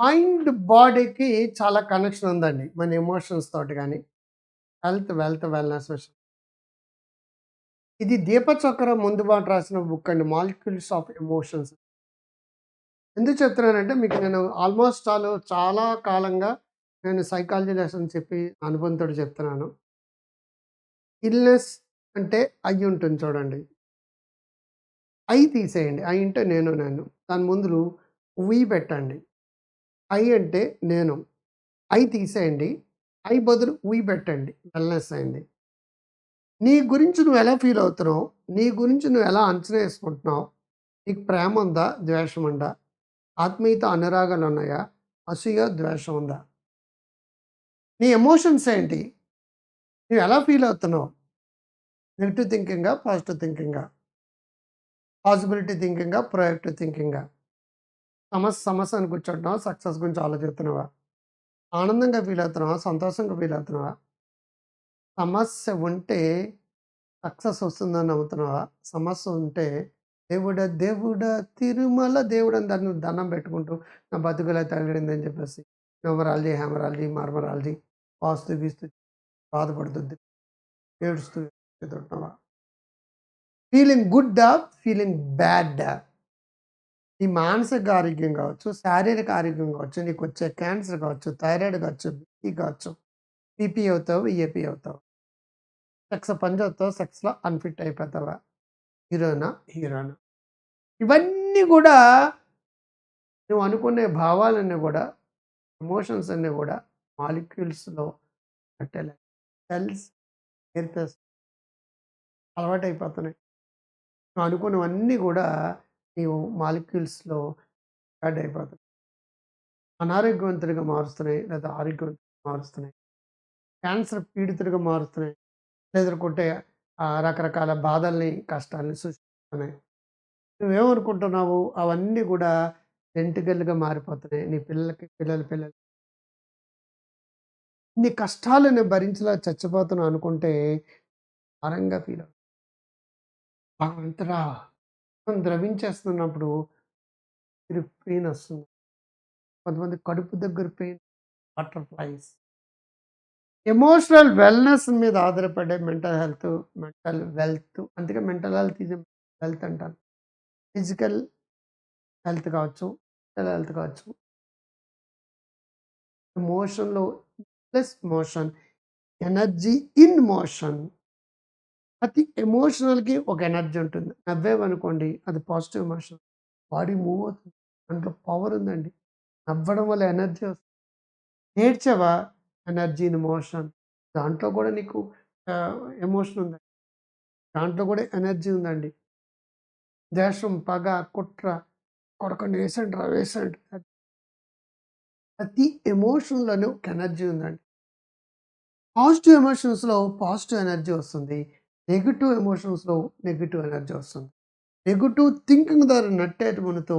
Mind బాడీకి చాలా connection ఉందండి. మన ఎమోషన్స్ తోటి కానీ హెల్త్, వెల్త్, వెల్‌నెస్ విషయం. ఇది 'దీపచక్ర' ముందు బాట రాసిన బుక్ అండి. 'Molecules of emotions.' ఎందుకు చెప్తున్నానంటే మీకు నేను ఆల్మోస్ట్ ఆల్ చాలా కాలంగా నేను సైకాలజీ లెసన్ చెప్పి అనుబంధంతో చెప్తున్నాను. ఇల్‌నెస్ అంటే ఐ ఉంటుంది చూడండి. అయి తీసేయండి. అయి అంటే నేను నేను. దాని ముందు వి పెట్టండి. ఐ అంటే నేను. ఐ తీసేయండి. ఐ బదులు ఊయి పెట్టండి. వెల్‌నెస్ అయింది. నీ గురించి నువ్వు ఎలా ఫీల్ అవుతున్నావు? నీ గురించి నువ్వు ఎలా అంచనా వేసుకుంటున్నావు నీకు ప్రేమ ఉందా? ద్వేషం ఉందా? ఆత్మీయత, అనురాగాలు ఉన్నాయా? అసూయ, ద్వేషం ఉందా? నీ ఎమోషన్స్ ఏంటి? నువ్వు ఎలా ఫీల్ అవుతున్నావు? నెగిటివ్ థింకింగా? పాజిటివ్ థింకింగా? పాసిబిలిటీ థింకింగా? ప్రొయాక్టివ్ థింకింగా? సమస్య సమస్య అని కూర్చుంటున్నావా? సక్సెస్ గురించి ఆలోచిస్తున్నావా? ఆనందంగా ఫీల్ అవుతున్నావా? సంతోషంగా ఫీల్ అవుతున్నావా? సమస్య ఉంటే సక్సెస్ వస్తుందని నమ్ముతున్నావా? సమస్య ఉంటే దేవుడ దేవుడ తిరుమల దేవుడని దాన్ని దండం పెట్టుకుంటూ నా బతుకులా తగిలిందని చెప్పేసి న్యూమరాలజీ, హ్యామరాలజీ, మర్మరాలజీ, వాస్తు గీస్తూ బాధపడుతుంది. ఏడుస్తూ ఎదురుతున్నావా? ఫీలింగ్ గుడ్డా? ఫీలింగ్ బ్యాడా? నీ మానసిక ఆరోగ్యం కావచ్చు, శారీరక ఆరోగ్యం కావచ్చు, నీకు వచ్చే క్యాన్సర్ కావచ్చు, థైరాయిడ్ కావచ్చు, బీపీ కావచ్చు, పీపీ అవుతావు, ఈఏపీ అవుతావు. సెక్స్ పని చేస్తావు, సెక్స్‌లో అన్‌ఫిట్ అయిపోతావా? హీరోనా? హీరోనా? ఇవన్నీ కూడా నువ్వు అనుకునే భావాలన్నీ కూడా, ఎమోషన్స్ అన్నీ కూడా మాలిక్యూల్స్‌లో కట్టెలే. సెల్స్ నేర్పేస్ అలవాటైపోతున్నాయి. నువ్వు అనుకున్నవన్నీ కూడా నీవు మాలిక్యూల్స్‌లో యాడ్ అయిపోతున్నాయి. అనారోగ్యవంతుడిగా మారుస్తున్నాయి. లేదా ఆరోగ్యవంతుడిగా మారుస్తున్నాయి. క్యాన్సర్ పీడితుడిగా మారుస్తున్నాయి. లేదనుకుంటే రకరకాల బాధల్ని, కష్టాలని సృష్టిస్తున్నాయి. నువ్వేమనుకుంటున్నావు? అవన్నీ కూడా జెంటికల్‌గా మారిపోతున్నాయి. నీ పిల్లలకి, పిల్లల పిల్లలు నీ కష్టాలను భరించలా చచ్చిపోతున్నావు అనుకుంటే భారంగా ఫీల్ అవుతుంది భగవంతుడా! ద్రవించేస్తున్నప్పుడు మీరు పెయిన్ వస్తుంది. కొంతమంది కడుపు దగ్గర పెయిన్, బటర్‌ఫ్లైస్. ఎమోషనల్ వెల్‌నెస్ మీద ఆధారపడే మెంటల్ హెల్త్, మెంటల్ వెల్త్ అందుకే మెంటల్ హెల్త్ ఇది వెల్త్ అంటారు ఫిజికల్ హెల్త్ కావచ్చు, మెంటల్ హెల్త్ కావచ్చు. ఎమోషన్‌లో plus motion, energy in motion. ప్రతి ఎమోషనల్‌కి ఒక ఎనర్జీ ఉంటుంది. నవ్వేవనుకోండి అది పాజిటివ్ ఎమోషన్. బాడీ మూవ్ అవుతుంది. దాంట్లో పవర్ ఉందండి. నవ్వడం వల్ల ఎనర్జీ వస్తుంది. ఏడ్చావా? ఎనర్జీ ఇన్ దాంట్లో కూడా నీకు ఎమోషన్ ఉందండి. దాంట్లో కూడా ఎనర్జీ ఉందండి. ద్వేషం, పగ, కుట్ర, కొడకండి వేసేయండిరా వేసేయండి. ప్రతి ఎమోషన్లోనే ఒక ఎనర్జీ ఉందండి. పాజిటివ్ ఎమోషన్స్‌లో పాజిటివ్ ఎనర్జీ వస్తుంది. నెగిటివ్ ఎమోషన్స్‌లో నెగిటివ్ ఎనర్జీ వస్తుంది. నెగిటివ్ థింకింగ్ ద్వారా నట్టేయటముతో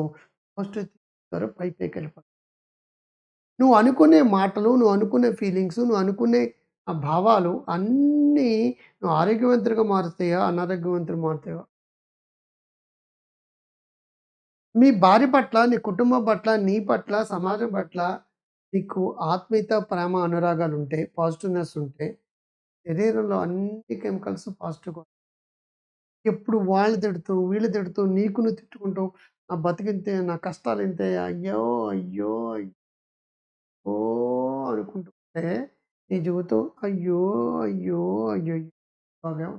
పాజిటివ్ థింకింగ్ ద్వారా పైపైకెళ్ళిపోతావు. నువ్వు అనుకునే మాటలు, నువ్వు అనుకునే ఫీలింగ్స్, నువ్వు అనుకునే ఆ భావాలు అన్నీ నువ్వు ఆరోగ్యవంతుడిగా మారుతాయా? అనారోగ్యవంతులు మారుతాయా? మీ భార్య పట్ల, నీ కుటుంబం పట్ల, నీ పట్ల, సమాజం పట్ల నీకు ఆత్మీయత, ప్రేమ, అనురాగాలు ఉంటే, పాజిటివ్‌నెస్ ఉంటే శరీరంలో అన్ని కెమికల్స్ పాజిటివ్‌గా ఎప్పుడు వాళ్ళు తిడుతూ, వీళ్ళు తిడుతూ, నీకును తిట్టుకుంటూ నా బతికింతే, నా కష్టాలు ఇంతే, అయ్యో! అయ్యో! అయ్యో! అనుకుంటుంటే నీ జీవితం అయ్యో! అయ్యో! అయ్యో బాగా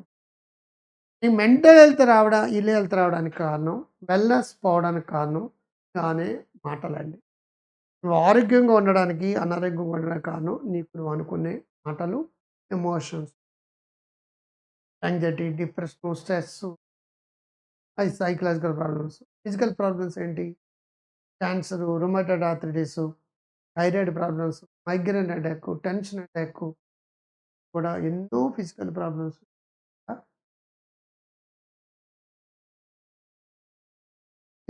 నీ మెంటల్ హెల్త్ రావడం ఇల్లు హెల్త్ రావడానికి కారణం, వెల్‌నెస్ పోవడానికి కారణం కానీ మాటలండి. నువ్వు ఆరోగ్యంగా ఉండడానికి, అనారోగ్యంగా ఉండడానికి కారణం నీకు నువ్వు అనుకునే మాటలు, ఎమోషన్స్. యాంగ్జైటీ, డిప్రెషన్ స్ట్రెస్ అయి సైకలాజికల్ ప్రాబ్లమ్స్. ఫిజికల్ ప్రాబ్లమ్స్ ఏంటి? Cancer, rheumatoid arthritis thyroid problems, migraine attack tension attack కూడా ఎన్నో ఫిజికల్ ప్రాబ్లమ్స్.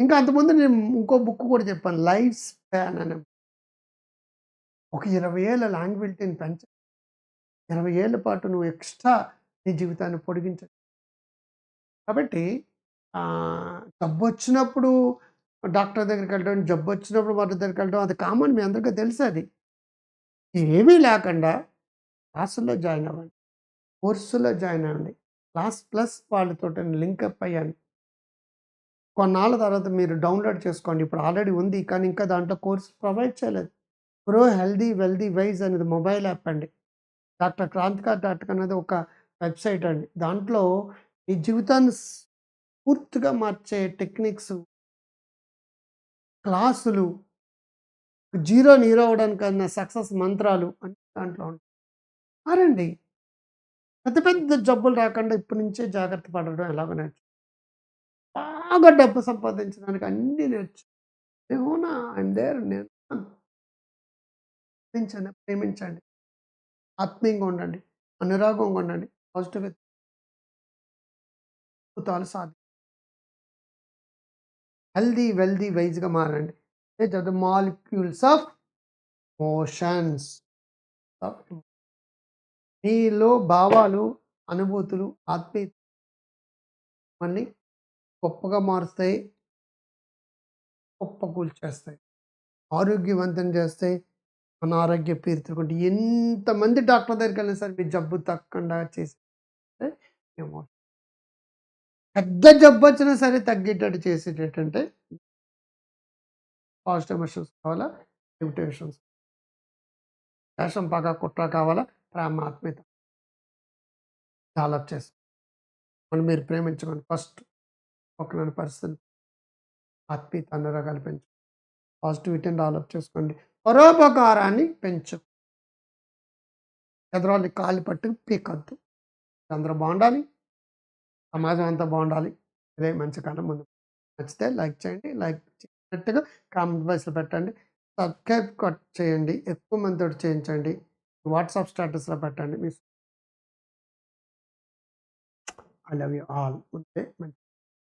ఇంకా అంతకుముందు నేను ఇంకో బుక్ కూడా చెప్పాను. లైఫ్ స్పాన్ అనే ఒక 20 ఏళ్ళ లాంగ్విటీని పెంచ ఇరవై ఏళ్ళ పాటు నువ్వు ఎక్స్‌ట్రా నీ జీవితాన్ని పొడిగించ కాబట్టి జబ్బు వచ్చినప్పుడు డాక్టర్ దగ్గరికి వెళ్ళడం, జబ్బు వచ్చినప్పుడు వాటి దగ్గరికి వెళ్ళడం అది కామన్ మీ అందరికీ తెలుసు అది. ఏమీ లేకుండా క్లాసుల్లో జాయిన్ అవ్వండి. కోర్సులో జాయిన్ అవ్వండి. క్లాస్ ప్లస్ వాళ్ళతోటి లింకప్ అయ్యాను కొన్నాళ్ళ తర్వాత మీరు డౌన్‌లోడ్ చేసుకోండి. ఇప్పుడు ఆల్రెడీ ఉంది. కానీ ఇంకా దాంట్లో కోర్స్ ప్రొవైడ్ చేయలేదు. ప్రో హెల్దీ వెల్దీ వైజ్ అనేది మొబైల్ యాప్ అండి. డాక్టర్ క్రాంతికార్ డాట్ అనేది ఒక వెబ్‌సైట్ అండి. దాంట్లో మీ జీవితాన్ని పూర్తిగా మార్చే టెక్నిక్స్ క్లాసులు జీరో హీరో అవ్వడానికన్నా సక్సెస్ మంత్రాలు అన్నీ దాంట్లో ఉంటాయి. మారండి. పెద్ద పెద్ద జబ్బులు రాకుండా ఇప్పటి నుంచే జాగ్రత్త పడడం ఎలాగో నేర్చు బాగా డబ్బు సంపాదించడానికి అన్నీ నేర్చు. అవునా! ఐయామ్ దేర్ నేను ప్రేమించండి, ప్రేమించండి. ఆత్మీయంగా ఉండండి. అనురాగంగా ఉండండి. పాజిటివ్ అద్భుతాలు సాధి హెల్దీ వెల్దీ వైజ్గా మారండి. The the molecules of motions మీలో భావాలు, అనుభూతులు, ఆత్మీయత మళ్ళీ గొప్పగా మారుస్తాయి. కుప్పకూల్చేస్తాయి. ఆరోగ్యవంతం చేస్తాయి. అనారోగ్య పీడితులుకుంటే ఎంతమంది డాక్టర్ దగ్గరికెళ్ళినా సరే మీ జబ్బు తగ్గకుండా చేసి పెద్ద పెద్ద జబ్బొచ్చినా సరే తగ్గేటట్టు చేసేటేటంటే పాజిటివ్ ఎమోషన్స్ కావాలా? Negative emotions. ద్వేషం, బాగా కుట్ర కావాలా? ప్రేమ, ఆత్మీయత. డెవలప్ చేస్తాం మనం మీరు ప్రేమించుకోండి ఫస్ట్. ఒకనొక పరిస్థితి ఆత్మీయత, రకాలు పెంచు. పాజిటివిటీని డెవలప్ చేసుకోండి. పరోపకారాన్ని పెంచు. ఎదురాళ్ళని కాలు పట్టుకు పీకద్దు అందరూ బాగుండాలి సమాజం అంతా బాగుండాలి ఇదే మంచి కాలం ముందు నచ్చితే లైక్ చేయండి. లైక్ చేసినట్టుగా కామెంట్ బాక్స్‌లో పెట్టండి. సబ్స్క్రైబ్ కట్ చేయండి. ఎక్కువ మందితోటి చేయించండి. వాట్సాప్ స్టేటస్‌లో పెట్టండి. మీ ఐ లవ్ యూ ఆల్. ఉంటే మంచి